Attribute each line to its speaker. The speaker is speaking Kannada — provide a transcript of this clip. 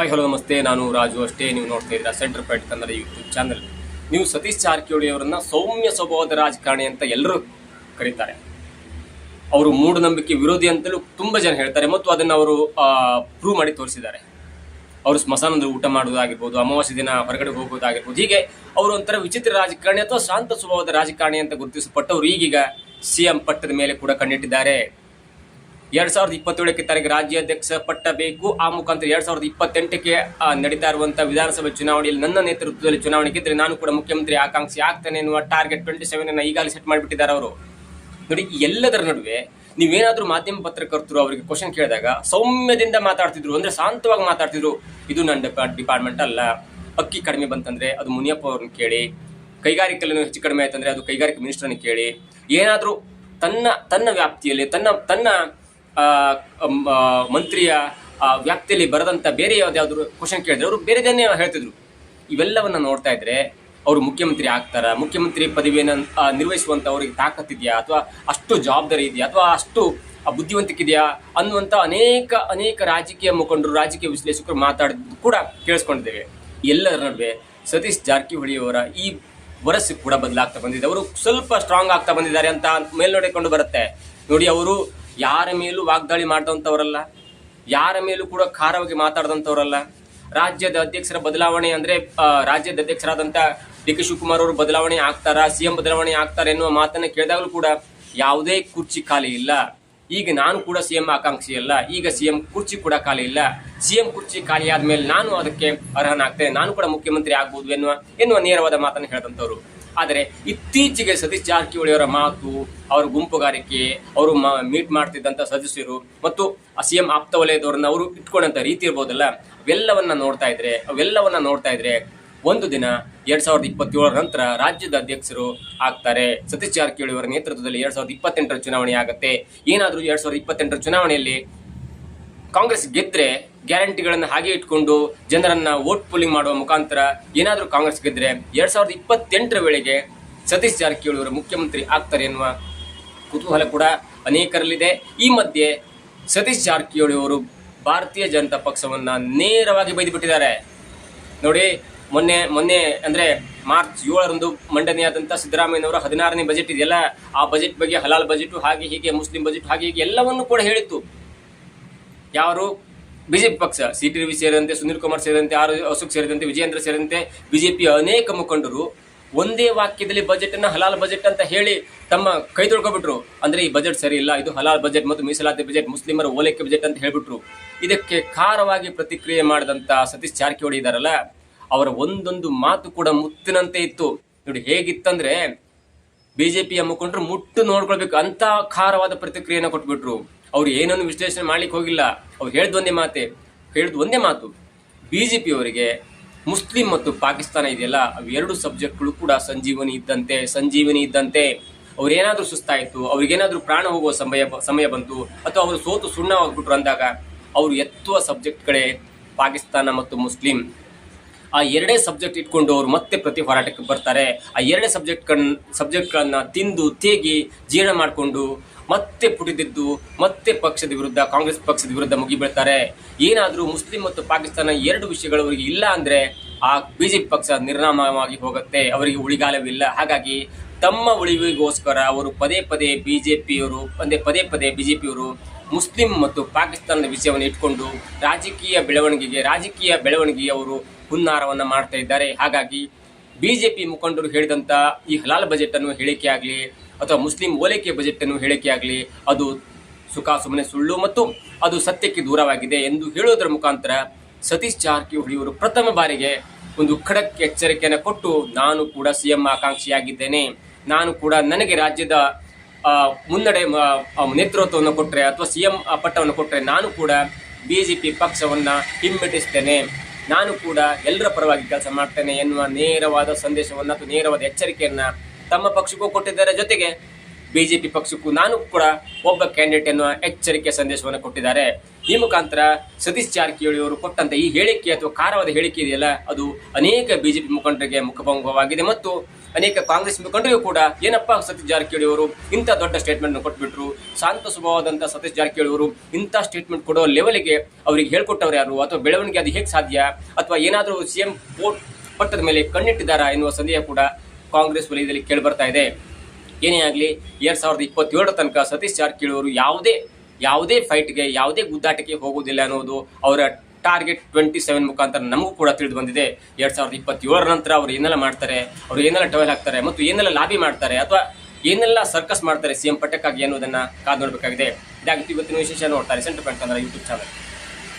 Speaker 1: ಹಾಯ್ ಹಲೋ ನಮಸ್ತೆ. ನಾನು ರಾಜು ಅಷ್ಟೇ. ನೀವು ನೋಡ್ತಾ ಇದ್ದೀರಾ centre point Kannada YouTube channel ನೀವು ಸತೀಶ್ ಜಾರಕಿಹೊಳಿ ಅವರನ್ನ ಸೌಮ್ಯ ಸ್ವಭಾವದ ರಾಜಕಾರಣಿ ಅಂತ ಎಲ್ಲರೂ ಕರೀತಾರೆ. ಅವರು ಮೂಢನಂಬಿಕೆ ವಿರೋಧಿ ಅಂತಲೂ ತುಂಬ ಜನ ಹೇಳ್ತಾರೆ ಮತ್ತು ಅದನ್ನು ಅವರು ಪ್ರೂವ್ ಮಾಡಿ ತೋರಿಸಿದ್ದಾರೆ. ಅವರು ಸ್ಮಶಾನದಲ್ಲಿ ಊಟ ಮಾಡೋದಾಗಿರ್ಬೋದು ಅಮಾವಾಸ್ಯ ದಿನ ಹೊರಗಡೆ ಹೋಗೋದಾಗಿರ್ಬೋದು ಹೀಗೆ ಅವರು ಒಂಥರ ವಿಚಿತ್ರ ರಾಜಕಾರಣಿ ಅಥವಾ ಶಾಂತ ಸ್ವಭಾವದ ರಾಜಕಾರಣಿ ಅಂತ ಗುರುತಿಸಲ್ಪಟ್ಟವರು. ಈಗೀಗ ಸಿ ಎಂ ಪಟ್ಟದ ಮೇಲೆ ಕೂಡ ಕಣ್ಣಿಟ್ಟಿದ್ದಾರೆ. ಎರಡ್ ಸಾವಿರದ ಇಪ್ಪತ್ತೇಳಕ್ಕೆ ತನಗೆ ರಾಜ್ಯಾಧ್ಯಕ್ಷ ಪಟ್ಟ ಬೇಕು ಆ ಮುಖಾಂತರ ಎರಡ್ ಸಾವಿರದ ಇಪ್ಪತ್ತೆಂಟಕ್ಕೆ ನಡೀತಾ ಇರುವಂತಹ ವಿಧಾನಸಭೆ ಚುನಾವಣೆಯಲ್ಲಿ ನನ್ನ ನೇತೃತ್ವದಲ್ಲಿ ಚುನಾವಣೆ ಗೆದ್ರೆ ನಾನು ಕೂಡ ಮುಖ್ಯಮಂತ್ರಿ ಆಕಾಂಕ್ಷಿ ಆಗ್ತಾನೆ ಎನ್ನುವ ಟಾರ್ಗೆಟ್ ಟ್ವೆಂಟಿ ಸೆವೆನ್ ಅನ್ನ ಈಗಾಗಲೇ ಸೆಟ್ ಮಾಡಿಬಿಟ್ಟಿದ್ದಾರೆ ಅವರು. ನೋಡಿ, ಎಲ್ಲದರ ನಡುವೆ ನೀವೇನಾದರೂ ಮಾಧ್ಯಮ ಪತ್ರಕರ್ತರು ಅವರಿಗೆ ಕ್ವಶನ್ ಕೇಳಿದಾಗ ಸೌಮ್ಯದಿಂದ ಮಾತಾಡ್ತಿದ್ರು, ಅಂದ್ರೆ ಶಾಂತವಾಗಿ ಮಾತಾಡ್ತಿದ್ರು, ಇದು ನನ್ನ ಡಿಪಾರ್ಟ್ಮೆಂಟ್ ಅಲ್ಲ, ಅಕ್ಕಿ ಕಡಿಮೆ ಬಂತಂದ್ರೆ ಅದು ಮುನಿಯಪ್ಪ ಅವ್ರನ್ನ ಕೇಳಿ, ಕೈಗಾರಿಕೆಯಲ್ಲಿ ಹೆಚ್ಚು ಕಡಿಮೆ ಆಯ್ತಂದ್ರೆ ಅದು ಕೈಗಾರಿಕೆ ಮಿನಿಸ್ಟರ್ನ ಕೇಳಿ, ಏನಾದರೂ ತನ್ನ ತನ್ನ ವ್ಯಾಪ್ತಿಯಲ್ಲಿ, ತನ್ನ ತನ್ನ ಮಂತ್ರಿಯ ವ್ಯಾಪ್ತಿಯಲ್ಲಿ ಬರದಂತ ಬೇರೆ ಯಾವ್ದಾದ್ರು ಕ್ವಶನ್ ಕೇಳಿದ್ರೆ ಅವರು ಬೇರೆದನ್ನೇ ಹೇಳ್ತಿದ್ರು. ಇವೆಲ್ಲವನ್ನು ನೋಡ್ತಾ ಇದ್ರೆ ಅವರು ಮುಖ್ಯಮಂತ್ರಿ ಆಗ್ತಾರ ಮುಖ್ಯಮಂತ್ರಿ ಪದವಿಯನ್ನು ನಿರ್ವಹಿಸುವಂಥ ಅವ್ರಿಗೆ ತಾಕತ್ತಿದೆಯಾ ಅಥವಾ ಅಷ್ಟು ಜವಾಬ್ದಾರಿ ಇದೆಯಾ? ಅಥವಾ ಅಷ್ಟು ಆ, ಬುದ್ಧಿವಂತಿಕೆ ಇದೆಯಾ ಅನ್ನುವಂಥ ಅನೇಕ ಅನೇಕ ರಾಜಕೀಯ ಮುಖಂಡರು ರಾಜಕೀಯ ವಿಶ್ಲೇಷಕರು ಮಾತಾಡಿದ್ದು ಕೂಡ ಕೇಳಿಸ್ಕೊಂಡಿದ್ದೇವೆ. ಎಲ್ಲರ ನಡುವೆ ಸತೀಶ್ ಜಾರಕಿಹೊಳಿ ಅವರ ಈ ವರಸ್ಸು ಕೂಡ ಬದಲಾಗ್ತಾ ಬಂದಿದೆ. ಅವರು ಸ್ವಲ್ಪ ಸ್ಟ್ರಾಂಗ್ ಆಗ್ತಾ ಬಂದಿದ್ದಾರೆ ಅಂತ ಮೇಲ್ನೋಡಿಕೊಂಡು ಬರುತ್ತೆ. ನೋಡಿ ಅವರು ಯಾರ ಮೇಲೂ ವಾಗ್ದಾಳಿ ಮಾಡಿದಂಥವರಲ್ಲ, ಯಾರ ಮೇಲೂ ಕೂಡ ಖಾರವಾಗಿ ಮಾತಾಡಿದಂಥವರಲ್ಲ. ರಾಜ್ಯದ ಅಧ್ಯಕ್ಷರ ಬದಲಾವಣೆ ಅಂದರೆ ರಾಜ್ಯದ ಅಧ್ಯಕ್ಷರಾದಂಥ ಡಿ ಕೆ ಶಿವಕುಮಾರ್ ಅವರು ಬದಲಾವಣೆ ಆಗ್ತಾರಾ, ಸಿಎಂ ಬದಲಾವಣೆ ಆಗ್ತಾರೆ ಎನ್ನುವ ಮಾತನ್ನು ಕೇಳಿದಾಗಲೂ ಕೂಡ ಯಾವುದೇ ಕುರ್ಚಿ ಖಾಲಿ ಇಲ್ಲ. ಈಗ ನಾನು ಕೂಡ ಸಿ ಎಂ ಆಕಾಂಕ್ಷಿ ಅಲ್ಲ ಈಗ ಸಿ ಎಂ ಕುರ್ಚಿ ಕೂಡ ಖಾಲಿ ಇಲ್ಲ. ಸಿ ಎಂ ಕುರ್ಚಿ ಖಾಲಿ ಆದ್ಮೇಲೆ ನಾನು ಅದಕ್ಕೆ ಅರ್ಹನಾಗ್ತೇನೆ ನಾನು ಕೂಡ ಮುಖ್ಯಮಂತ್ರಿ ಆಗ್ಬೋದು ಎನ್ನುವ ಎನ್ನುವ ನೇರವಾದ ಮಾತನ್ನು ಹೇಳಿದಂಥವ್ರು. ಆದರೆ ಇತ್ತೀಚೆಗೆ ಸತೀಶ್ ಜಾರಕಿಹೊಳಿ ಅವರ ಮಾತು, ಅವರ ಗುಂಪುಗಾರಿಕೆ, ಅವರು ಮೀಟ್ ಮಾಡ್ತಿದ್ದಂಥ ಸದಸ್ಯರು ಮತ್ತು ಸಿಎಂ ಆಪ್ತ ವಲಯದವ್ರನ್ನ ಅವರು ಇಟ್ಕೊಂಡಂತ ರೀತಿ ಇರ್ಬೋದಲ್ಲ, ಅವೆಲ್ಲವನ್ನ ನೋಡ್ತಾ ಇದ್ರೆ, ಅವೆಲ್ಲವನ್ನ ನೋಡ್ತಾ ಇದ್ರೆ ಒಂದು ದಿನ ಎರಡ್ ಸಾವಿರದ ಇಪ್ಪತ್ತೇಳರ ನಂತರ ರಾಜ್ಯದ ಅಧ್ಯಕ್ಷರು ಆಗ್ತಾರೆ. ಸತೀಶ್ ಜಾರಕಿಹೊಳಿ ಅವರ ನೇತೃತ್ವದಲ್ಲಿ ಎರಡ್ ಸಾವಿರದ ಇಪ್ಪತ್ತೆಂಟರ ಚುನಾವಣೆ ಆಗುತ್ತೆ. ಏನಾದರೂ ಎರಡ್ ಸಾವಿರದ ಇಪ್ಪತ್ತೆಂಟರ ಚುನಾವಣೆಯಲ್ಲಿ ಕಾಂಗ್ರೆಸ್ ಗೆದ್ರೆ ಗ್ಯಾರಂಟಿಗಳನ್ನು ಹಾಗೆ ಇಟ್ಕೊಂಡು ಜನರನ್ನ ವೋಟ್ ಪೋಲಿಂಗ್ ಮಾಡುವ ಮುಖಾಂತರ ಏನಾದರೂ ಕಾಂಗ್ರೆಸ್ ಗೆದ್ರೆ ಎರಡ್ ಸಾವಿರದ ಇಪ್ಪತ್ತೆಂಟರ ವೇಳೆಗೆ ಸತೀಶ್ ಜಾರಕಿಹೊಳಿ ಅವರು ಮುಖ್ಯಮಂತ್ರಿ ಆಗ್ತಾರೆ ಎನ್ನುವ ಕುತೂಹಲ ಕೂಡ ಅನೇಕರಲ್ಲಿದೆ. ಈ ಮಧ್ಯೆ ಸತೀಶ್ ಜಾರಕಿಹೊಳಿ ಅವರು ಭಾರತೀಯ ಜನತಾ ಪಕ್ಷವನ್ನ ನೇರವಾಗಿ ಬೈದು ಬಿಟ್ಟಿದ್ದಾರೆ. ನೋಡಿ, ಮೊನ್ನೆ ಮೊನ್ನೆ ಅಂದ್ರೆ ಮಾರ್ಚ್ ಏಳರಂದು ಮಂಡನೆಯಾದಂಥ ಸಿದ್ದರಾಮಯ್ಯನವರ ಹದಿನಾರನೇ ಬಜೆಟ್ ಇದೆಯಲ್ಲ, ಆ ಬಜೆಟ್ ಬಗ್ಗೆ ಹಲಾಲ್ ಬಜೆಟ್ ಹಾಗೆ ಹೀಗೆ, ಮುಸ್ಲಿಂ ಬಜೆಟ್ ಹಾಗೆ ಹೀಗೆ ಎಲ್ಲವನ್ನೂ ಕೂಡ ಹೇಳಿತ್ತು. ಯಾರು? ಬಿಜೆಪಿ ಪಕ್ಷ. ಸಿ ಟಿ ರವಿ ಸೇರಿದಂತೆ, ಸುನೀಲ್ ಕುಮಾರ್ ಸೇರಿದಂತೆ, ಆರ್ ಅಶೋಕ್ ಸೇರಿದಂತೆ, ವಿಜಯೇಂದ್ರ ಸೇರಿದಂತೆ ಬಿಜೆಪಿಯ ಅನೇಕ ಮುಖಂಡರು ಒಂದೇ ವಾಕ್ಯದಲ್ಲಿ ಬಜೆಟ್ ಅನ್ನ ಹಲಾಲ್ ಬಜೆಟ್ ಅಂತ ಹೇಳಿ ತಮ್ಮ ಕೈ ತೊಳ್ಕೊಬಿಟ್ರು. ಅಂದ್ರೆ ಈ ಬಜೆಟ್ ಸರಿ ಇಲ್ಲ, ಇದು ಹಲಾಲ್ ಬಜೆಟ್ ಮತ್ತು ಮೀಸಲಾತಿ ಬಜೆಟ್ ಮುಸ್ಲಿಮರ ಓಲೈಕೆ ಬಜೆಟ್ ಅಂತ ಹೇಳ್ಬಿಟ್ರು. ಇದಕ್ಕೆ ಖಾರವಾಗಿ ಪ್ರತಿಕ್ರಿಯೆ ಮಾಡಿದಂತ ಸತೀಶ್ ಜಾರಕಿಹೊಳಿ ಇದಾರಲ್ಲ, ಅವರ ಒಂದೊಂದು ಮಾತು ಕೂಡ ಮುತ್ತಿನಂತೆ ಇತ್ತು. ನೋಡಿ ಹೇಗಿತ್ತಂದ್ರೆ, ಬಿಜೆಪಿಯ ಮುಖಂಡರು ಮುಟ್ಟು ನೋಡ್ಕೊಳ್ಬೇಕು ಅಂತ ಖಾರವಾದ ಪ್ರತಿಕ್ರಿಯೆನ ಕೊಟ್ಬಿಟ್ರು. ಅವ್ರು ಏನನ್ನು ವಿಶ್ಲೇಷಣೆ ಮಾಡ್ಲಿಕ್ಕೆ ಹೋಗಿಲ್ಲ. ಅವ್ರು ಹೇಳಿದ ಒಂದೇ ಮಾತೆ, ಹೇಳಿದ ಒಂದೇ ಮಾತು. ಬಿಜೆಪಿ ಅವರಿಗೆ ಮುಸ್ಲಿಂ ಮತ್ತು ಪಾಕಿಸ್ತಾನ ಇದೆಯಲ್ಲ ಅವೆರಡು ಸಬ್ಜೆಕ್ಟ್ಗಳು ಕೂಡ ಸಂಜೀವನಿ ಇದ್ದಂತೆ ಸಂಜೀವನಿ ಇದ್ದಂತೆ. ಅವ್ರೇನಾದ್ರೂ ಸುಸ್ತಾಯಿತು, ಅವ್ರಿಗೇನಾದರೂ ಪ್ರಾಣ ಹೋಗುವ ಸಮಯ ಸಮಯ ಬಂತು, ಅಥವಾ ಅವರು ಸೋತು ಸುಣ್ಣವಾಗ್ಬಿಟ್ರು ಅಂದಾಗ ಅವರು ಎತ್ತುವ ಸಬ್ಜೆಕ್ಟ್ಗಳೇ ಪಾಕಿಸ್ತಾನ ಮತ್ತು ಮುಸ್ಲಿಂ. ಆ ಎರಡೇ ಸಬ್ಜೆಕ್ಟ್ ಇಟ್ಕೊಂಡು ಅವರು ಮತ್ತೆ ಪ್ರತಿ ಹೋರಾಟಕ್ಕೆ ಬರ್ತಾರೆ. ಆ ಎರಡೇ ಸಬ್ಜೆಕ್ಟ್ ಸಬ್ಜೆಕ್ಟ್ಗಳನ್ನ ತಿಂದು, ತೇಗಿ ಜೀರ್ಣ ಮಾಡಿಕೊಂಡು ಮತ್ತೆ ಪುಟಿದಿದ್ದು, ಮತ್ತೆ ಪಕ್ಷದ ವಿರುದ್ಧ, ಕಾಂಗ್ರೆಸ್ ಪಕ್ಷದ ವಿರುದ್ಧ ಮುಗಿಬೀಳ್ತಾರೆ ಏನಾದರೂ ಮುಸ್ಲಿಂ ಮತ್ತು ಪಾಕಿಸ್ತಾನ ಎರಡು ವಿಷಯಗಳು ಅವರಿಗೆ ಇಲ್ಲ ಅಂದರೆ ಆ ಬಿಜೆಪಿ ಪಕ್ಷ ನಿರ್ನಾಮವಾಗಿ ಹೋಗುತ್ತೆ. ಅವರಿಗೆ ಉಳಿಗಾಲವಿಲ್ಲ. ಹಾಗಾಗಿ ತಮ್ಮ ಉಳಿವಿಗೋಸ್ಕರ ಅವರು ಪದೇ ಪದೇ ಬಿಜೆಪಿಯವರು, ಪದೇ ಪದೇ ಪದೇ ಪಿಯವರು ಮುಸ್ಲಿಂ ಮತ್ತು ಪಾಕಿಸ್ತಾನದ ವಿಷಯವನ್ನು ಇಟ್ಕೊಂಡು ರಾಜಕೀಯ ಬೆಳವಣಿಗೆಗೆ ರಾಜಕೀಯ ಬೆಳವಣಿಗೆಗೆ ಅವರು ಹುನ್ನಾರವನ್ನು ಮಾಡ್ತಾ ಇದ್ದಾರೆ. ಹಾಗಾಗಿ ಬಿಜೆಪಿ ಮುಖಂಡರು ಹೇಳಿದಂಥ ಈ ಹಲಾಲ್ ಬಜೆಟ್ ಅನ್ನು ಹೇಳಿಕೆ ಆಗಲಿ ಅಥವಾ ಮುಸ್ಲಿಂ ಓಲೈಕೆ ಬಜೆಟ್ ಅನ್ನು ಹೇಳಿಕೆ ಆಗಲಿ, ಅದು ಸುಖ, ಸುಮ್ಮನೆ ಸುಳ್ಳು ಮತ್ತು ಅದು ಸತ್ಯಕ್ಕೆ ದೂರವಾಗಿದೆ ಎಂದು ಹೇಳುವುದರ ಮುಖಾಂತರ ಸತೀಶ್ ಜಾರಕಿಹೊಳಿ ಅವರು ಪ್ರಥಮ ಬಾರಿಗೆ ಒಂದು ಖಡಕ್ ಎಚ್ಚರಿಕೆಯನ್ನು ಕೊಟ್ಟು ನಾನು ಕೂಡ ಸಿಎಂ ಆಕಾಂಕ್ಷಿಯಾಗಿದ್ದೇನೆ. ನಾನು ಕೂಡ ನನಗೆ ರಾಜ್ಯದ ಮುನ್ನಡೆ ನೇತೃತ್ವವನ್ನು ಕೊಟ್ಟರೆ ಅಥವಾ ಸಿಎಂ ಪಟ್ಟವನ್ನು ಕೊಟ್ಟರೆ ನಾನು ಕೂಡ ಬಿ ಜೆ ಪಿ ಪಕ್ಷವನ್ನು ಹಿಮ್ಮೆಟ್ಟಿಸ್ತೇನೆ. ನಾನು ಕೂಡ ಎಲ್ಲರ ಪರವಾಗಿ ಕೆಲಸ ಮಾಡ್ತೇನೆ ಎನ್ನುವ ನೇರವಾದ ಸಂದೇಶವನ್ನು ಅಥವಾ ನೇರವಾದ ಎಚ್ಚರಿಕೆಯನ್ನ ತಮ್ಮ ಪಕ್ಷಕ್ಕೂ ಕೊಟ್ಟಿದ್ದಾರೆ ಜೊತೆಗೆ ಬಿಜೆಪಿ ಪಕ್ಷಕ್ಕೂ ನಾನು ಕೂಡ ಒಬ್ಬ ಕ್ಯಾಂಡಿಡೇಟ್ ಎನ್ನುವ ಎಚ್ಚರಿಕೆ ಸಂದೇಶವನ್ನು ಕೊಟ್ಟಿದ್ದಾರೆ. ಈ ಮುಖಾಂತರ ಸತೀಶ್ ಜಾರಕಿಹೊಳಿ ಅವರು ಕೊಟ್ಟಂತ ಈ ಹೇಳಿಕೆ ಅಥವಾ ಖಾರವಾದ ಹೇಳಿಕೆ ಇದೆಯಲ್ಲ, ಅದು ಅನೇಕ ಬಿಜೆಪಿ ಮುಖಂಡರಿಗೆ ಮುಖಭಂಗವಾಗಿದೆ ಮತ್ತು ಅನೇಕ ಕಾಂಗ್ರೆಸ್ ಮುಖಂಡರಿಗೂ ಕೂಡ ಏನಪ್ಪ ಸತೀಶ್ ಜಾರಕಿಹೊಳಿ ಅವರು ಇಂಥ ದೊಡ್ಡ ಸ್ಟೇಟ್ಮೆಂಟ್ ಕೊಟ್ಬಿಟ್ರು? ಶಾಂತ ಸ್ವಭಾವದಂತ ಸತೀಶ್ ಜಾರಕಿಹೊಳಿ ಅವರು ಇಂಥ ಸ್ಟೇಟ್ಮೆಂಟ್ ಕೊಡೋ ಲೆವೆಲ್ಗೆ ಅವರಿಗೆ ಹೇಳ್ಕೊಟ್ಟವ್ರು ಯಾರು? ಅಥವಾ ಬೆಳವಣಿಗೆ ಅದು ಹೇಗೆ ಸಾಧ್ಯ? ಅಥವಾ ಏನಾದರೂ ಸಿಎಂ ಪೋರ್ಟ್ ಪಟ್ಟದ ಮೇಲೆ ಕಣ್ಣಿಟ್ಟಿದ್ದಾರಾ ಎನ್ನುವ ಸಂದೇಹ ಕೂಡ ಕಾಂಗ್ರೆಸ್ ವಲಯದಲ್ಲಿ ಕೇಳಿ ಬರ್ತಾ ಇದೆ. ಏನೇ ಆಗಲಿ, ಎರಡು ಸಾವಿರದ ಇಪ್ಪತ್ತೇಳರ ತನಕ ಸತೀಶ್ ಜಾರಕಿಹೊಳಿ ಯಾವುದೇ ಯಾವುದೇ ಫೈಟ್ಗೆ ಯಾವುದೇ ಗುದ್ದಾಟಕ್ಕೆ ಹೋಗುವುದಿಲ್ಲ ಅನ್ನೋದು ಅವರ ಟಾರ್ಗೆಟ್ ಟ್ವೆಂಟಿ ಸೆವೆನ್ ಮುಖಾಂತರ ನಮಗೂ ಕೂಡ ತಿಳಿದು ಬಂದಿದೆ. ಎರಡ್ ಸಾವಿರದ ಇಪ್ಪತ್ತೇಳರ ನಂತರ ಅವರು ಏನೆಲ್ಲ ಮಾಡ್ತಾರೆ, ಅವರು ಏನೆಲ್ಲ ಟವೆಲ್ ಹಾಕ್ತಾರೆ ಮತ್ತು ಏನೆಲ್ಲ ಲಾಬಿ ಮಾಡ್ತಾರೆ ಅಥವಾ ಏನೆಲ್ಲ ಸರ್ಕಸ್ ಮಾಡ್ತಾರೆ ಸಿ ಎಂ ಪಟ್ಟಕ್ಕಾಗಿ ಅನ್ನೋದನ್ನು ಕಾದು ನೋಡಬೇಕಾಗಿದೆ. ಇದಾಗಿತ್ತು ಇವತ್ತಿನ ವಿಶೇಷ ನೋಡ್ತಾರೆ ಸೆಂಟರ್ ಬ್ಯಾಂಕ್ ಅಂದರೆ ಯೂಟ್ಯೂಬ್ ಚಾನಲ್